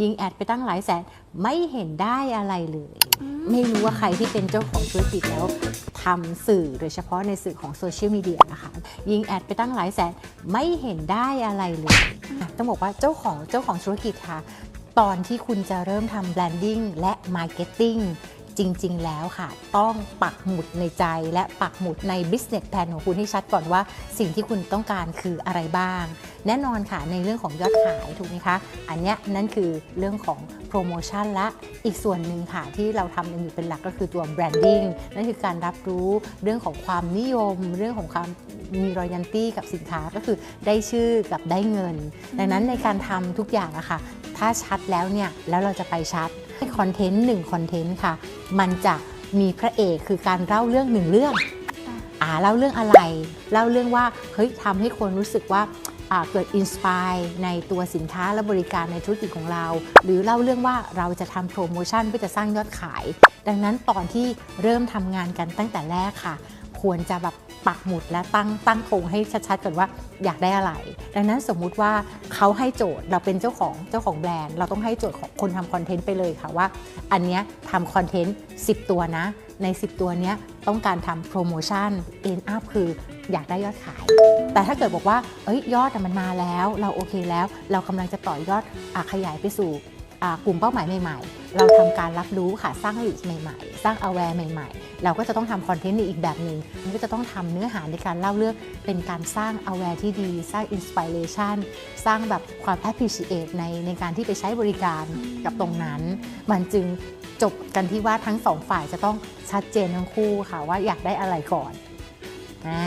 ยิงแอดไปตั้งหลายแสน ไม่เห็นได้อะไรเลย ไม่รู้ว่าใครที่เป็นเจ้าของธุรกิจแล้วทำสื่อโดยเฉพาะในสื่อของโซเชียลมีเดียนะคะ ยิงแอดไปตั้งหลายแสน ไม่เห็นได้อะไรเลยอะต้องบอกว่าเจ้าของเจ้าของธุรกิจค่ะ ตอนที่คุณจะเริ่มทำแบรนดิ้งและมาร์เก็ตติ้ง จริง ๆ แล้วค่ะ ต้องปักหมุดในใจและปักหมุดใน business plan ของคุณให้ชัดก่อนว่า สิ่งที่คุณต้องการคืออะไรบ้าง แน่นอนค่ะในเรื่องของยอดขายถูกไหมคะ อันเนี้ยนั่นคือเรื่องของโปรโมชั่นและอีกส่วนหนึ่งค่ะที่เราทำกันอยู่เป็นหลักก็คือตัว branding นั่นคือการรับรู้เรื่องของความนิยม เรื่องของความมีรอยันตี้กับสินค้าก็คือได้ชื่อกับได้เงิน ดังนั้นในการทำทุกอย่างอะค่ะถ้าชัดแล้วเนี่ยแล้วเราจะไปชัด คอนเทนต์หนึ่งคอนเทนต์ค่ะ มันจะมีพระเอกคือการเล่าเรื่องหนึ่งเรื่องอ่าเล่าเรื่องอะไร เล่าเรื่องว่าเฮ้ยทำให้คนรู้สึกว่าอ่าเกิดอินสปายในตัวสินค้าและบริการในธุรกิจของเรา หรือเล่าเรื่องว่าเราจะทำโปรโมชั่นเพื่อจะสร้างยอดขาย ดังนั้นตอนที่เริ่มทำงานกันตั้งแต่แรกค่ะ ควรจะแบบปักหมุดและตั้งตั้งธงให้ชัดๆก่อนว่าอยากได้อะไร ดังนั้นสมมุติว่าเขาให้โจทย์เราเป็นเจ้าของเจ้าของแบรนด์ เราต้องให้โจทย์ของคนทำคอนเทนต์ไปเลยค่ะว่า อันเนี้ยทำคอนเทนต์10 ตัวนะ ใน 10 ตัวเนี้ยต้องการทำโปรโมชั่น end up คืออยากได้ยอดขาย แต่ถ้าเกิดบอกว่าเอ้ยยอดมันมาแล้ว เราโอเคแล้ว เรากำลังจะต่อยอดอขยายไปสู่ กลุ่มเป้าหมายใหม่ๆ เราทำการรับรู้ค่ะสร้าง lead ใหม่ๆ สร้าง aware ใหม่ๆ เราก็จะต้องทำคอนเทนต์ในอีกแบบหนึ่งมันก็จะต้องทำเนื้อหาในการเล่าเรื่องเป็นการสร้าง aware ที่ดี สร้าง inspiration สร้างแบบความ appreciate ในในการที่ไปใช้บริการกับตรงนั้น มันจึงจบกันที่ว่าทั้งสองฝ่ายจะต้องชัดเจนทั้งคู่ค่ะว่าอยากได้อะไรก่อนอ่า